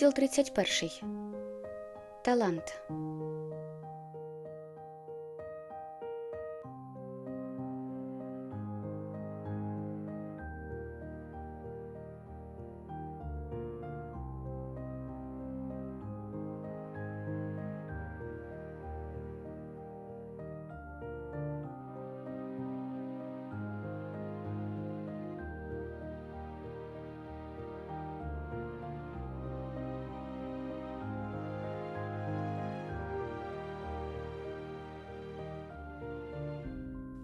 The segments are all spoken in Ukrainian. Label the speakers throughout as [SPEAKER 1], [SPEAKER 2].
[SPEAKER 1] Розділ 31. Талант.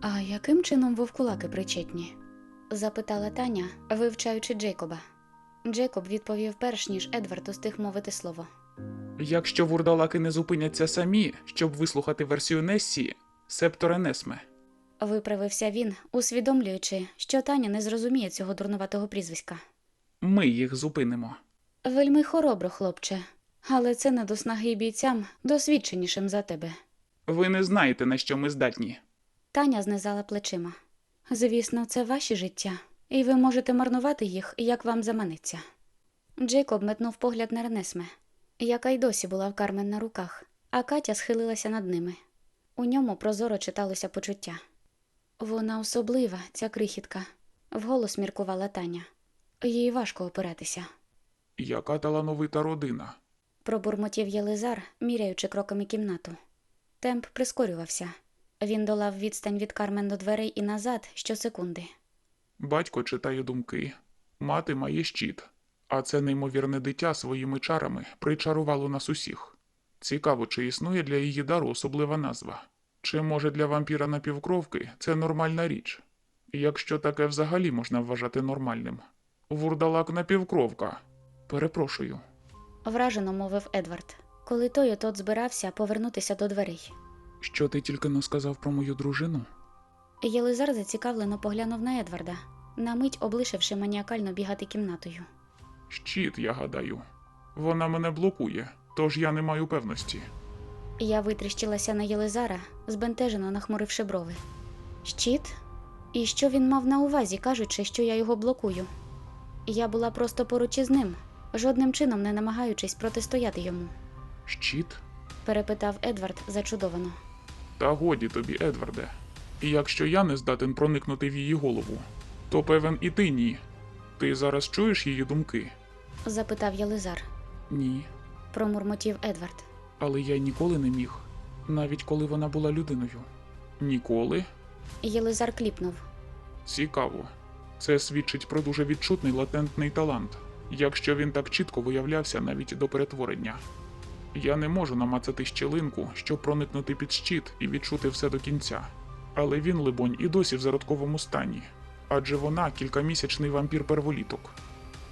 [SPEAKER 1] А яким чином вовкулаки причетні? запитала Таня, вивчаючи Джейкоба. Джейкоб відповів перш ніж Едвард устиг мовити слово.
[SPEAKER 2] Якщо вурдалаки не зупиняться самі, щоб вислухати версію Нессі, септоре Несме.
[SPEAKER 1] Виправився він, усвідомлюючи, що Таня не зрозуміє цього дурнуватого прізвиська.
[SPEAKER 2] Ми їх зупинимо.
[SPEAKER 1] Вельми хоробро, хлопче, але це не до снаги бійцям досвідченішим за тебе.
[SPEAKER 2] Ви не знаєте, на що ми здатні.
[SPEAKER 1] Таня знизала плечима. Звісно, це ваші життя, і ви можете марнувати їх, як вам заманеться. Джейкоб метнув погляд на Ренесме, яка й досі була в Кармен на руках, а Катя схилилася над ними. У ньому прозоро читалося почуття. Вона особлива, ця крихітка, вголос міркувала Таня. Їй важко опиратися.
[SPEAKER 2] Яка талановита родина.
[SPEAKER 1] Пробурмотів Єлизар, міряючи кроками кімнату. Темп прискорювався. Він долав відстань від Кармен до дверей і назад щосекунди.
[SPEAKER 2] Батько читає думки, мати має щит, а це неймовірне дитя своїми чарами причарувало нас усіх. Цікаво, чи існує для її дару особлива назва. Чи може для вампіра напівкровки це нормальна річ? Якщо таке взагалі можна вважати нормальним. Вурдалак напівкровка. Перепрошую.
[SPEAKER 1] Вражено мовив Едвард, коли той отот збирався повернутися до дверей.
[SPEAKER 2] Що ти тільки не сказав про мою дружину?
[SPEAKER 1] Єлизар зацікавлено поглянув на Едварда, на мить облишивши маніакально бігати кімнатою.
[SPEAKER 2] Щит, я гадаю. Вона мене блокує, тож я не маю певності.
[SPEAKER 1] Я витріщилася на Єлизара, збентежено нахмуривши брови. Щит? І що він мав на увазі, кажучи, що я його блокую? Я була просто поруч із ним, жодним чином не намагаючись протистояти йому,
[SPEAKER 2] Щит?
[SPEAKER 1] перепитав Едвард зачудовано.
[SPEAKER 2] Та годі тобі, Едварде. І якщо я не здатен проникнути в її голову, то певен і ти ні. Ти зараз чуєш її думки?
[SPEAKER 1] запитав Єлизар.
[SPEAKER 2] Ні.
[SPEAKER 1] Промурмотів Едвард.
[SPEAKER 2] Але я ніколи не міг, навіть коли вона була людиною. Ніколи?
[SPEAKER 1] Єлизар кліпнув.
[SPEAKER 2] Цікаво. Це свідчить про дуже відчутний латентний талант, якщо він так чітко виявлявся навіть до перетворення. Я не можу намацати щілинку, щоб проникнути під щит і відчути все до кінця. Але він, либонь, і досі в зародковому стані. Адже вона кількамісячний вампір-перволіток.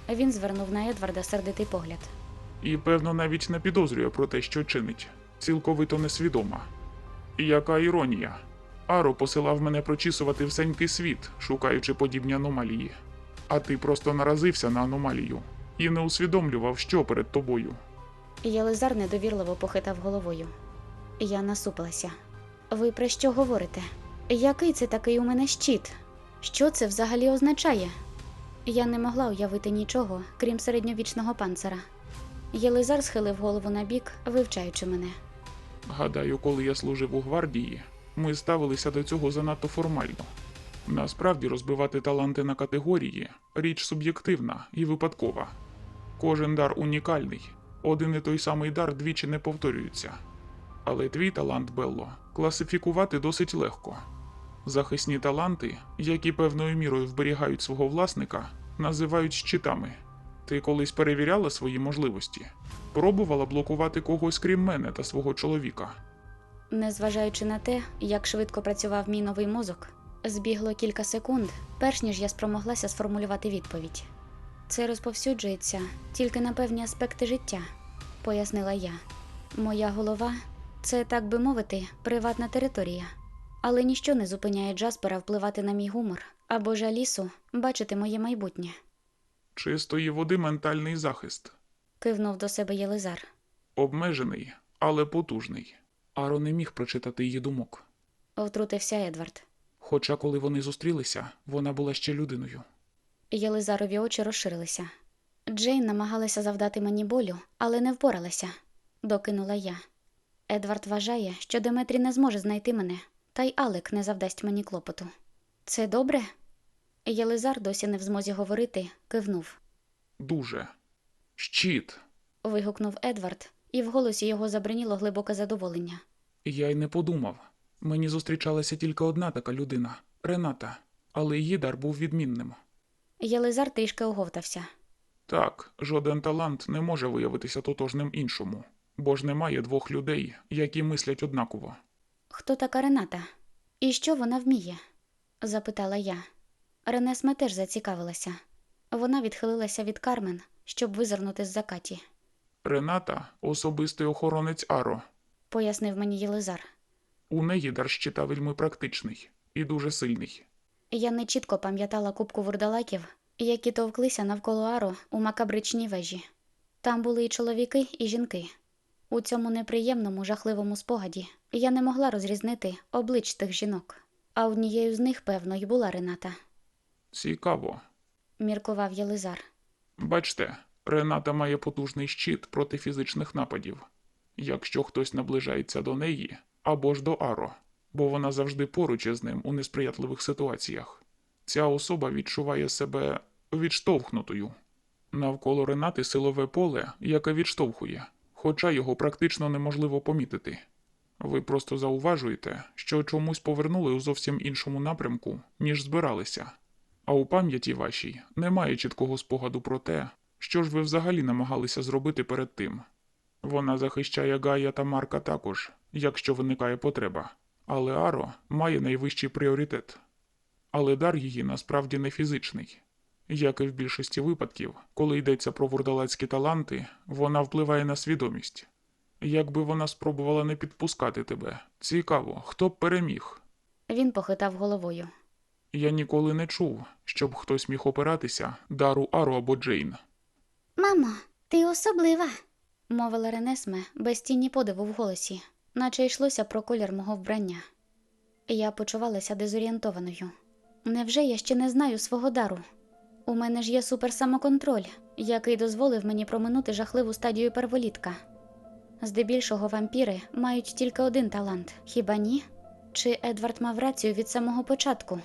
[SPEAKER 1] Він звернув на Едварда сердитий погляд.
[SPEAKER 2] І, певно, навіть не підозрює про те, що чинить, цілковито несвідома. І яка іронія. Аро посилав мене прочісувати всенький світ, шукаючи подібні аномалії. А ти просто наразився на аномалію і не усвідомлював, що перед тобою.
[SPEAKER 1] Єлизар недовірливо похитав головою. Я насупилася. Ви про що говорите? Який це такий у мене щит? Що це взагалі означає? Я не могла уявити нічого, крім середньовічного панцира. Єлизар схилив голову на бік, вивчаючи мене.
[SPEAKER 2] Гадаю, коли я служив у гвардії, ми ставилися до цього занадто формально. Насправді розбивати таланти на категорії річ суб'єктивна і випадкова. Кожен дар унікальний, один і той самий дар двічі не повторюється. Але твій талант, Белло, класифікувати досить легко. Захисні таланти, які певною мірою вберігають свого власника, називають щитами. Ти колись перевіряла свої можливості? Пробувала блокувати когось крім мене та свого чоловіка.
[SPEAKER 1] Незважаючи на те, як швидко працював мій новий мозок, збігло кілька секунд, перш ніж я спромоглася сформулювати відповідь. Це розповсюджується тільки на певні аспекти життя. пояснила я. Моя голова це, так би мовити, приватна територія. Але ніщо не зупиняє Джаспера впливати на мій гумор або ж Алісу бачити моє майбутнє.
[SPEAKER 2] Чистої води ментальний захист.
[SPEAKER 1] Кивнув до себе Єлизар.
[SPEAKER 2] Обмежений, але потужний. Аро не міг прочитати її думок.
[SPEAKER 1] Втрутився Едвард.
[SPEAKER 2] Хоча, коли вони зустрілися, вона була ще людиною.
[SPEAKER 1] Єлизарові очі розширилися. Джейн намагалася завдати мені болю, але не впоралася, докинула я. Едвард вважає, що Деметрі не зможе знайти мене, та й Алек не завдасть мені клопоту. Це добре? Єлизар досі не в змозі говорити, кивнув.
[SPEAKER 2] Дуже. Щит.
[SPEAKER 1] Вигукнув Едвард, і в голосі його забриніло глибоке задоволення.
[SPEAKER 2] Я й не подумав. Мені зустрічалася тільки одна така людина Рената, але її дар був відмінним.
[SPEAKER 1] Єлизар трішки оговтався.
[SPEAKER 2] Так, жоден талант не може виявитися тотожним іншому, бо ж немає двох людей, які мислять однаково.
[SPEAKER 1] Хто така Рената? І що вона вміє? запитала я. Ренесме теж зацікавилася. Вона відхилилася від Кармен, щоб визирнути з-за Каті,
[SPEAKER 2] Рената особистий охоронець Аро.
[SPEAKER 1] пояснив мені Єлизар.
[SPEAKER 2] У неї дар щита вельми практичний і дуже сильний.
[SPEAKER 1] Я не чітко пам'ятала кубку вурдалаків, які товклися навколо Аро у макабричній вежі. Там були і чоловіки, і жінки. У цьому неприємному, жахливому спогаді я не могла розрізнити облич тих жінок, а однією з них, певно, й була Рената,
[SPEAKER 2] Цікаво.
[SPEAKER 1] міркував Єлизар.
[SPEAKER 2] Бачте, Рената має потужний щит проти фізичних нападів, якщо хтось наближається до неї або ж до Аро, бо вона завжди поруч із ним у несприятливих ситуаціях. Ця особа відчуває себе відштовхнутою. Навколо Ренати силове поле, яке відштовхує, хоча його практично неможливо помітити. Ви просто зауважуєте, що чомусь повернули у зовсім іншому напрямку, ніж збиралися. А у пам'яті вашій немає чіткого спогаду про те, що ж ви взагалі намагалися зробити перед тим. Вона захищає Гая та Марка також, якщо виникає потреба, але Аро має найвищий пріоритет. Але дар її насправді не фізичний. Як і в більшості випадків, коли йдеться про вурдалацькі таланти, вона впливає на свідомість. Якби вона спробувала не підпускати тебе, цікаво, хто б переміг.
[SPEAKER 1] Він похитав головою.
[SPEAKER 2] Я ніколи не чув, щоб хтось міг опиратися дару Ару або Джейн.
[SPEAKER 1] Мамо, ти особлива, мовила Ренесме без тіні подиву в голосі, наче йшлося про колір мого вбрання. Я почувалася дезорієнтованою. Невже я ще не знаю свого дару? У мене ж є суперсамоконтроль, який дозволив мені проминути жахливу стадію перволітка. Здебільшого вампіри мають тільки один талант, хіба ні? Чи Едвард мав рацію від самого початку?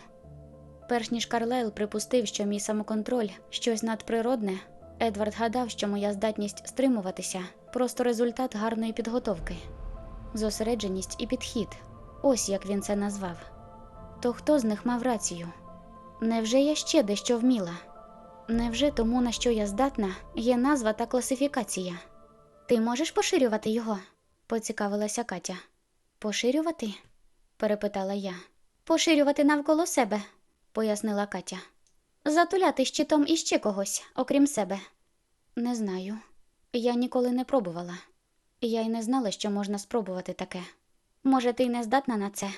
[SPEAKER 1] Перш ніж Карлайл припустив, що мій самоконтроль щось надприродне, Едвард гадав, що моя здатність стримуватися просто результат гарної підготовки, зосередженість і підхід. Ось як він це назвав. То хто з них мав рацію? Невже я ще дещо вміла? Невже тому, на що я здатна, є назва та класифікація? Ти можеш поширювати його? поцікавилася Катя. Поширювати? перепитала я. Поширювати навколо себе, пояснила Катя. Затуляти щитом іще когось, окрім себе. Не знаю. Я ніколи не пробувала. Я й не знала, що можна спробувати таке. Може, ти й не здатна на це?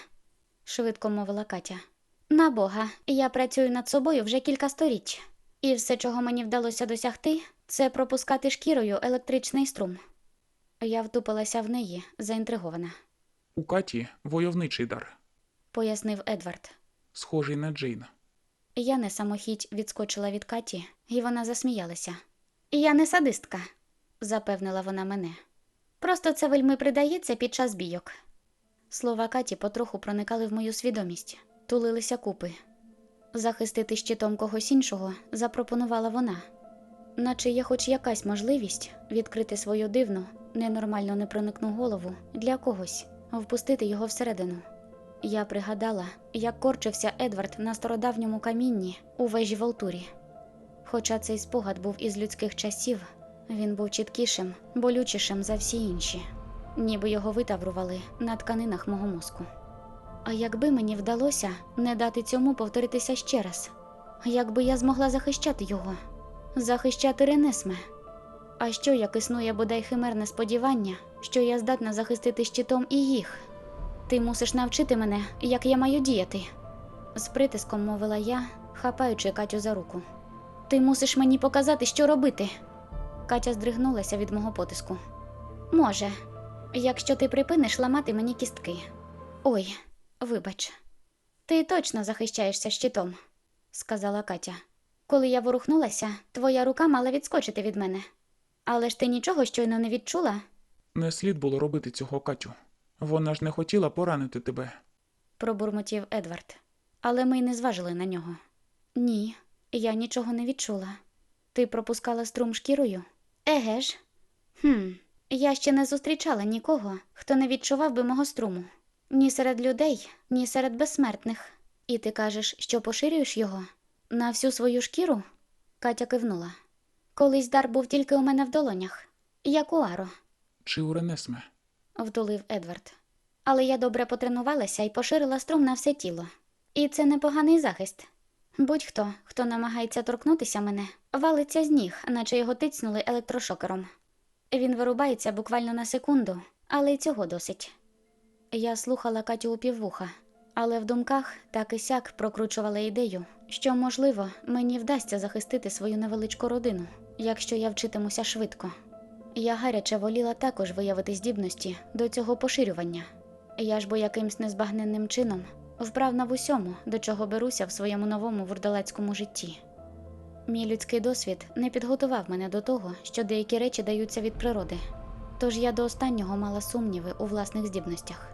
[SPEAKER 1] швидко мовила Катя. На Бога, я працюю над собою вже кілька сторіч, і все, чого мені вдалося досягти, це пропускати шкірою електричний струм. Я втупилася в неї, заінтригована,
[SPEAKER 2] У Каті войовничий дар,
[SPEAKER 1] пояснив Едвард.
[SPEAKER 2] схожий на Джейн.
[SPEAKER 1] Я не самохідь відскочила від Каті, і вона засміялася. Я не садистка, запевнила вона мене. Просто це вельми придається під час бійок. Слова Каті потроху проникали в мою свідомість, тулилися купи. Захистити щитом когось іншого запропонувала вона, наче є хоч якась можливість відкрити свою дивну, ненормально непроникну голову для когось, впустити його всередину. Я пригадала, як корчився Едвард на стародавньому камінні у вежі Волтурі. Хоча цей спогад був із людських часів, він був чіткішим, болючішим за всі інші, ніби його витаврували на тканинах мого мозку. А якби мені вдалося не дати цьому повторитися ще раз, якби я змогла захищати його, захищати Ренесме, А що як існує бодай химерне сподівання, що я здатна захистити щитом і їх? Ти мусиш навчити мене, як я маю діяти. З притиском мовила я, хапаючи Катю за руку. Ти мусиш мені показати, що робити. Катя здригнулася від мого потиску. Може, якщо ти припиниш ламати мені кістки. Ой, вибач. Ти точно захищаєшся щитом, сказала Катя. Коли я ворухнулася, твоя рука мала відскочити від мене. Але ж ти нічого щойно не відчула?
[SPEAKER 2] Не слід було робити цього, Катю. Вона ж не хотіла поранити тебе.
[SPEAKER 1] пробурмотів Едвард. Але ми й не зважили на нього. Ні, я нічого не відчула. Ти пропускала струм шкірою? Еге ж. Хм, я ще не зустрічала нікого, хто не відчував би мого струму. Ні серед людей, ні серед безсмертних. І ти кажеш, що поширюєш його? На всю свою шкіру? Катя кивнула. Колись дар був тільки у мене в долонях, як у Аро.
[SPEAKER 2] Чи у Ренесме?
[SPEAKER 1] втулив Едвард. Але я добре потренувалася і поширила струм на все тіло. І це непоганий захист. Будь-хто, хто намагається торкнутися мене, валиться з ніг, наче його тицнули електрошокером. Він вирубається буквально на секунду, але й цього досить. Я слухала Катю у піввуха, але в думках так і сяк прокручувала ідею, що, можливо, мені вдасться захистити свою невеличку родину, якщо я вчитимуся швидко. Я гаряче воліла також виявити здібності до цього поширювання. Я ж бо якимсь незбагненним чином вправна в усьому, до чого беруся в своєму новому вурдалацькому житті. Мій людський досвід не підготував мене до того, що деякі речі даються від природи, тож я до останнього мала сумніви у власних здібностях.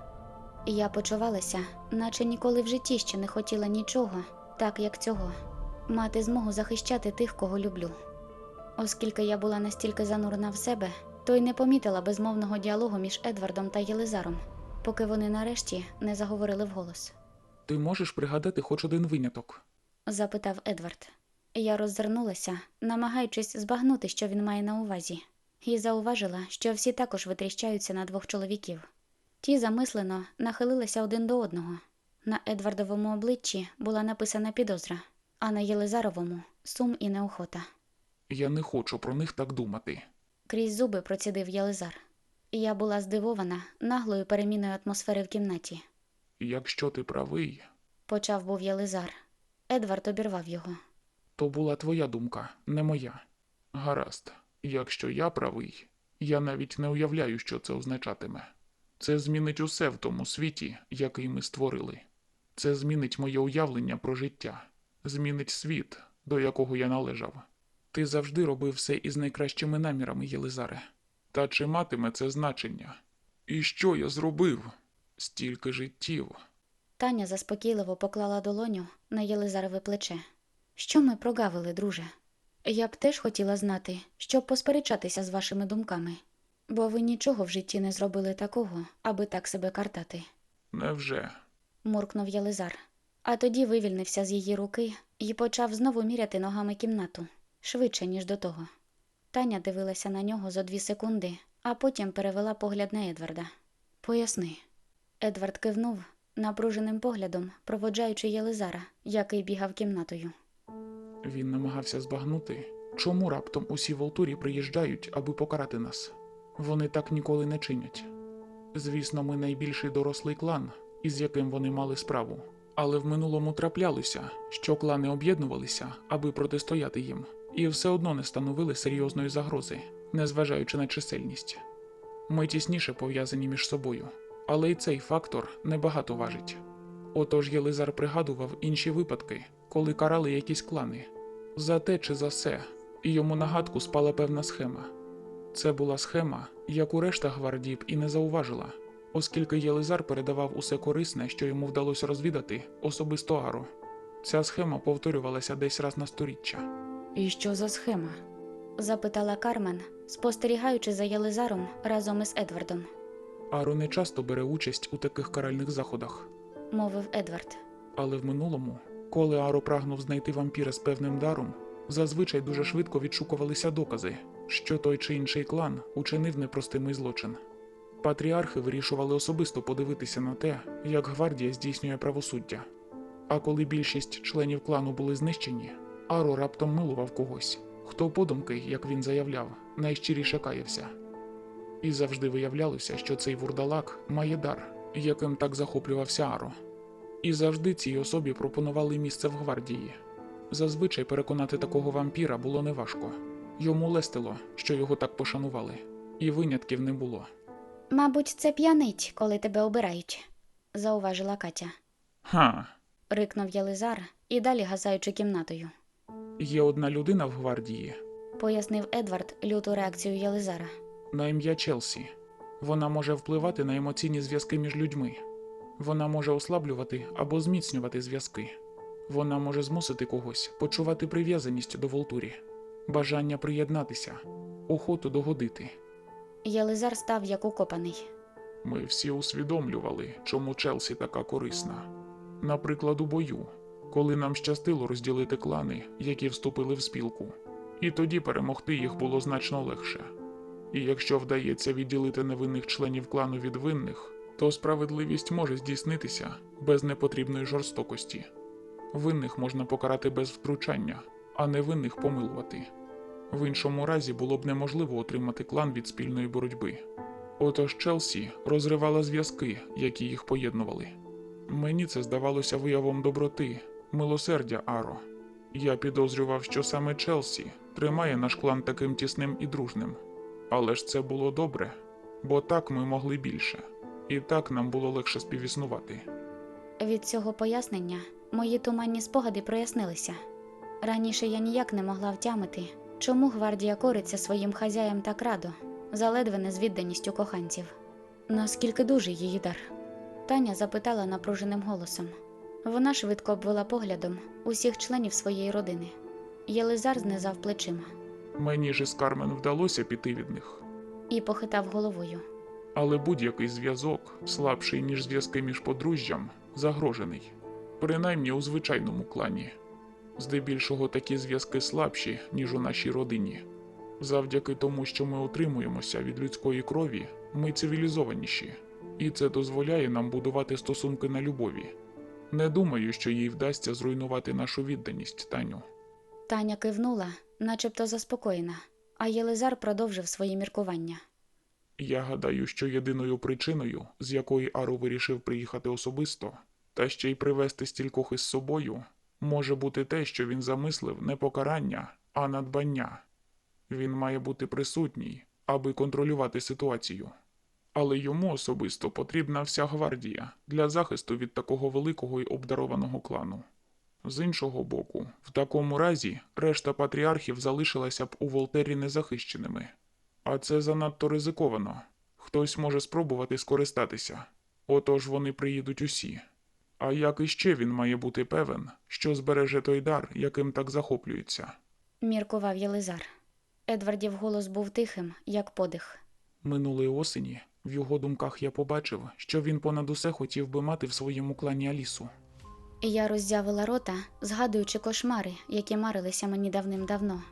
[SPEAKER 1] Я почувалася, наче ніколи в житті ще не хотіла нічого, так як цього, мати змогу захищати тих, кого люблю. Оскільки я була настільки занурена в себе, то й не помітила безмовного діалогу між Едвардом та Єлизаром, поки вони нарешті не заговорили вголос.
[SPEAKER 2] Ти можеш пригадати хоч один виняток.
[SPEAKER 1] запитав Едвард. Я роззирнулася, намагаючись збагнути, що він має на увазі, і зауважила, що всі також витріщаються на двох чоловіків. Ті замислено нахилилися один до одного. На Едвардовому обличчі була написана підозра, а на Єлизаровому сум і неохота.
[SPEAKER 2] Я не хочу про них так думати.
[SPEAKER 1] Крізь зуби процідив Єлизар. Я була здивована наглою переміною атмосфери в кімнаті.
[SPEAKER 2] Якщо ти правий,
[SPEAKER 1] Почав був Єлизар. Едвард обірвав його.
[SPEAKER 2] то була твоя думка, не моя. Гаразд, якщо я правий, я навіть не уявляю, що це означатиме. Це змінить усе в тому світі, який ми створили. Це змінить моє уявлення про життя, змінить світ, до якого я належав. Ти завжди робив все із найкращими намірами, Єлизаре. Та чи матиме це значення? І що я зробив? Стільки життів.
[SPEAKER 1] Таня заспокійливо поклала долоню на Єлизарове плече. Що ми прогавили, друже? Я б теж хотіла знати, щоб посперечатися з вашими думками, бо ви нічого в житті не зробили такого, аби так себе картати,
[SPEAKER 2] Невже?
[SPEAKER 1] муркнув Єлизар. А тоді вивільнився з її руки і почав знову міряти ногами кімнату швидше, ніж до того. Таня дивилася на нього за дві секунди, а потім перевела погляд на Едварда. Поясни. Едвард кивнув напруженим поглядом, проводжаючи Єлизара, який бігав кімнатою.
[SPEAKER 2] Він намагався збагнути, чому раптом усі Волтурі приїжджають, аби покарати нас. Вони так ніколи не чинять. Звісно, ми найбільший дорослий клан, із яким вони мали справу. Але в минулому траплялося, що клани об'єднувалися, аби протистояти їм, і все одно не становили серйозної загрози, незважаючи на чисельність. Ми тісніше пов'язані між собою, але й цей фактор небагато важить. Отож Єлизар пригадував інші випадки, коли карали якісь клани. За те чи за се, і йому нагадку спала певна схема. Це була схема, яку решта гвардії б і не зауважила, оскільки Єлизар передавав усе корисне, що йому вдалося розвідати, особисто Аро. Ця схема повторювалася десь раз на сторіччя.
[SPEAKER 1] І що за схема? запитала Кармен, спостерігаючи за Єлизаром разом із Едвардом,
[SPEAKER 2] Аро не часто бере участь у таких каральних заходах,
[SPEAKER 1] мовив Едвард.
[SPEAKER 2] але в минулому, коли Аро прагнув знайти вампіра з певним даром, зазвичай дуже швидко відшукувалися докази, що той чи інший клан учинив непростимий злочин. Патріархи вирішували особисто подивитися на те, як гвардія здійснює правосуддя. А коли більшість членів клану були знищені, Аро раптом милував когось, хто подумки, як він заявляв, найщиріше каявся. І завжди виявлялося, що цей вурдалак має дар, яким так захоплювався Аро. І завжди цій особі пропонували місце в гвардії. Зазвичай переконати такого вампіра було неважко. Йому лестило, що його так пошанували, і винятків не було.
[SPEAKER 1] Мабуть, це п'янить, коли тебе обирають, зауважила Катя.
[SPEAKER 2] Ха,
[SPEAKER 1] Рикнув Єлизар і далі газаючи кімнатою.
[SPEAKER 2] є одна людина в гвардії
[SPEAKER 1] Пояснив Едвард люту реакцію Єлизара.
[SPEAKER 2] На ім'я Челсі. Вона може впливати на емоційні зв'язки між людьми. Вона може ослаблювати або зміцнювати зв'язки. Вона може змусити когось почувати прив'язаність до Волтурі, бажання приєднатися, охоту догодити.
[SPEAKER 1] Єлизар став як укопаний.
[SPEAKER 2] Ми всі усвідомлювали, чому Челсі така корисна. Наприклад, у бою, коли нам щастило розділити клани, які вступили в спілку, і тоді перемогти їх було значно легше. І якщо вдається відділити невинних членів клану від винних, то справедливість може здійснитися без непотрібної жорстокості. Винних можна покарати без втручання, а невинних помилувати. В іншому разі було б неможливо отримати клан від спільної боротьби. Отож Челсі розривала зв'язки, які їх поєднували. Мені це здавалося виявом доброти, милосердя Аро. Я підозрював, що саме Челсі тримає наш клан таким тісним і дружним. Але ж це було добре, бо так ми могли більше, і так нам було легше співіснувати.
[SPEAKER 1] Від цього пояснення мої туманні спогади прояснилися. Раніше я ніяк не могла втямити, чому гвардія кориться своїм хазяям так радо, заледве не з відданістю коханців. Наскільки дужий її дар? Таня запитала напруженим голосом. Вона швидко обвела поглядом усіх членів своєї родини. Єлизар знизав плечима
[SPEAKER 2] Мені ж із Кармен вдалося піти від них,
[SPEAKER 1] і похитав головою.
[SPEAKER 2] але будь-який зв'язок, слабший ніж зв'язки між подружжям, загрожений, принаймні у звичайному клані. Здебільшого такі зв'язки слабші, ніж у нашій родині. Завдяки тому, що ми утримуємося від людської крові, ми цивілізованіші, і це дозволяє нам будувати стосунки на любові. Не думаю, що їй вдасться зруйнувати нашу відданість, Таню.
[SPEAKER 1] Таня кивнула, начебто заспокоєна, а Єлизар продовжив свої міркування.
[SPEAKER 2] Я гадаю, що єдиною причиною, з якої Ару вирішив приїхати особисто, та ще й привезти стількох із собою, може бути те, що він замислив не покарання, а надбання. Він має бути присутній, аби контролювати ситуацію. Але йому особисто потрібна вся гвардія для захисту від такого великого й обдарованого клану. З іншого боку, в такому разі решта патріархів залишилася б у Волтері незахищеними. А це занадто ризиковано. Хтось може спробувати скористатися. Отож вони приїдуть усі. А як іще він має бути певен, що збереже той дар, яким так захоплюється?
[SPEAKER 1] Міркував Єлизар. Едвардів голос був тихим, як подих.
[SPEAKER 2] Минулої осені в його думках я побачив, що він понад усе хотів би мати в своєму клані Алісу.
[SPEAKER 1] Я роззявила рота, згадуючи кошмари, які марилися мені давним-давно.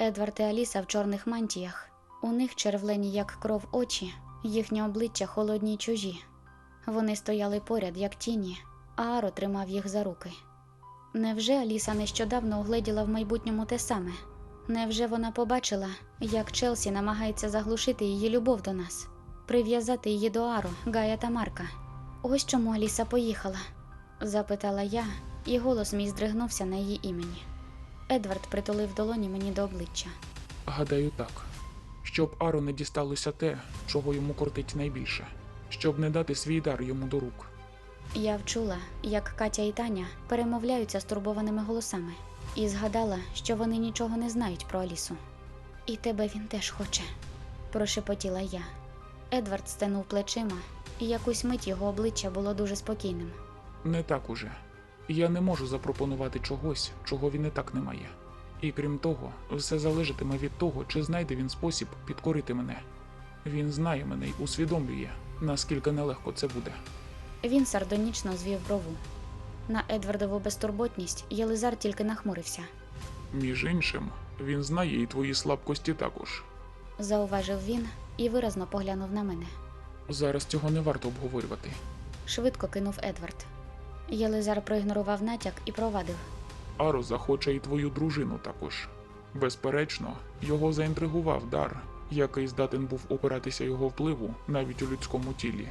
[SPEAKER 1] Едвард і Аліса в чорних мантіях. У них червлені, як кров очі, їхні обличчя холодні й чужі. Вони стояли поряд, як тіні, а Аро тримав їх за руки. Невже Аліса нещодавно угледіла в майбутньому те саме? Невже вона побачила, як Челсі намагається заглушити її любов до нас, прив'язати її до Аро, Гая та Марка? Ось чому Аліса поїхала запитала я, і голос мій здригнувся на її імені. Едвард притулив долоні мені до обличчя.
[SPEAKER 2] Гадаю так. Щоб Ару не дісталося те, чого йому кортить найбільше, щоб не дати свій дар йому до рук.
[SPEAKER 1] Я вчула, як Катя і Таня перемовляються стурбованими голосами, і згадала, що вони нічого не знають про Алісу. І тебе він теж хоче, прошепотіла я. Едвард стенув плечима, і якусь мить його обличчя було дуже спокійним.
[SPEAKER 2] Не так уже. Я не можу запропонувати чогось, чого він і так не має. І крім того, все залежатиме від того, чи знайде він спосіб підкорити мене. Він знає мене й усвідомлює, наскільки нелегко це буде.
[SPEAKER 1] Він сардонічно звів брову. На Едвардову безтурботність Єлизар тільки нахмурився.
[SPEAKER 2] Між іншим, він знає і твої слабкості також.
[SPEAKER 1] зауважив він і виразно поглянув на мене.
[SPEAKER 2] Зараз цього не варто обговорювати.
[SPEAKER 1] Швидко кинув Едвард. Єлизар проігнорував натяк і провадив.
[SPEAKER 2] Аро захоче і твою дружину також. Безперечно, його заінтригував дар, який здатен був опиратися його впливу навіть у людському тілі.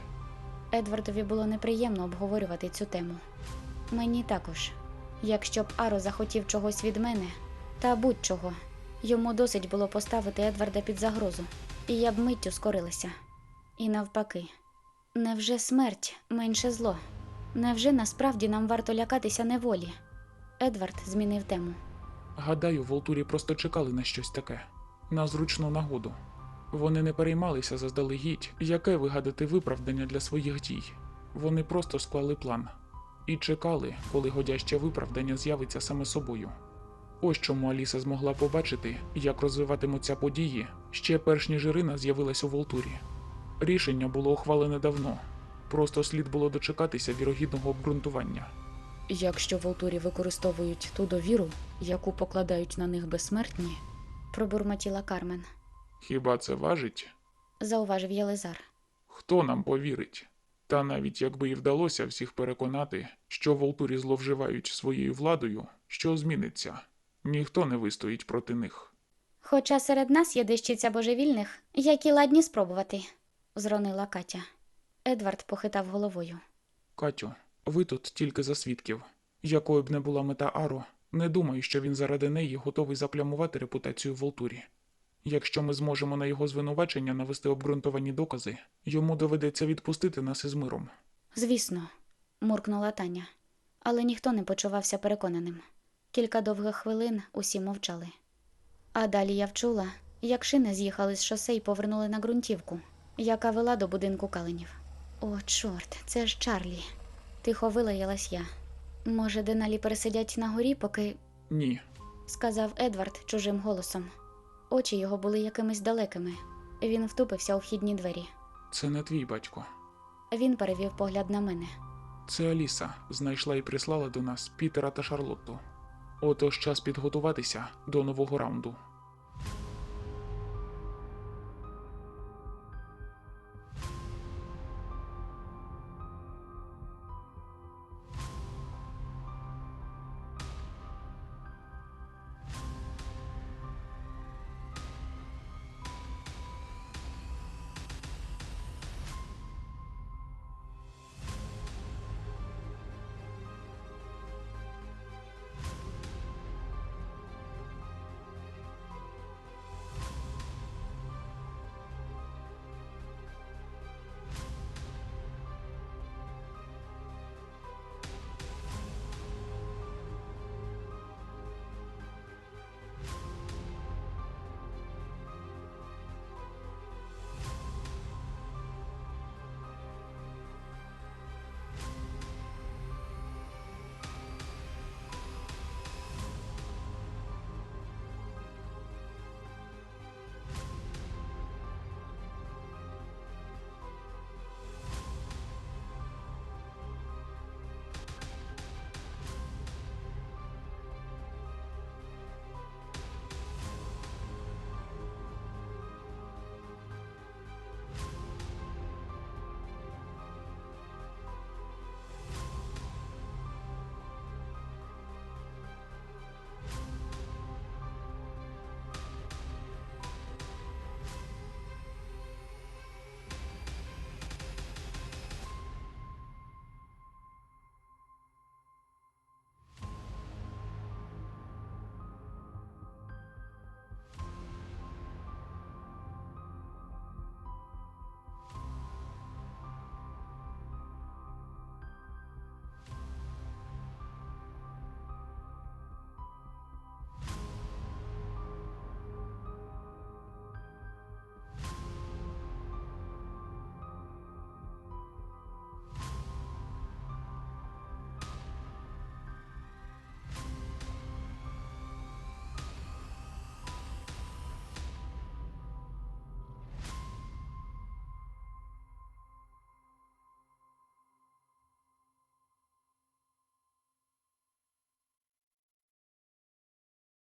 [SPEAKER 1] Едвардові було неприємно обговорювати цю тему. Мені також. Якщо б Аро захотів чогось від мене, та будь-чого, йому досить було поставити Едварда під загрозу, і я б миттю скорилася. І навпаки, невже смерть менше зло? Невже насправді нам варто лякатися неволі? Едвард змінив тему.
[SPEAKER 2] Гадаю, Волтурі просто чекали на щось таке, на зручну нагоду. Вони не переймалися заздалегідь, яке вигадати виправдання для своїх дій. Вони просто склали план і чекали, коли годяще виправдання з'явиться саме собою. Ось чому Аліса змогла побачити, як розвиватимуться події ще перш ніж Ірина з'явилась у Волтурі. Рішення було ухвалене давно, просто слід було дочекатися вірогідного обґрунтування.
[SPEAKER 1] Якщо Волтурі використовують ту довіру, яку покладають на них безсмертні, пробурмотіла Кармен,
[SPEAKER 2] Хіба це важить?
[SPEAKER 1] зауважив Єлизар.
[SPEAKER 2] Хто нам повірить? Та навіть якби і вдалося всіх переконати, що Волтурі зловживають своєю владою, що зміниться? Ніхто не вистоїть проти них.
[SPEAKER 1] Хоча серед нас є дещиця божевільних, які ладні спробувати, зронила Катя. Едвард похитав головою.
[SPEAKER 2] Катю, ви тут тільки за свідків. Якою б не була мета Аро, не думаю, що він заради неї готовий заплямувати репутацію Волтурі. Якщо ми зможемо на його звинувачення навести обґрунтовані докази, йому доведеться відпустити нас із миром.
[SPEAKER 1] Звісно, муркнула Таня, але ніхто не почувався переконаним. Кілька довгих хвилин усі мовчали. А далі я вчула, як шини з'їхали з шосе і повернули на ґрунтівку, яка вела до будинку каленів. О, чорт, це ж Чарлі. Тихо вилаялась я. Може, Деналі пересидять на горі, поки
[SPEAKER 2] Ні,
[SPEAKER 1] сказав Едвард чужим голосом. Очі його були якимись далекими. Він втупився у вхідні двері.
[SPEAKER 2] це не твій батько.
[SPEAKER 1] Він перевів погляд на мене.
[SPEAKER 2] Це Аліса знайшла і прислала до нас Пітера та Шарлотту. Отож час підготуватися до нового раунду.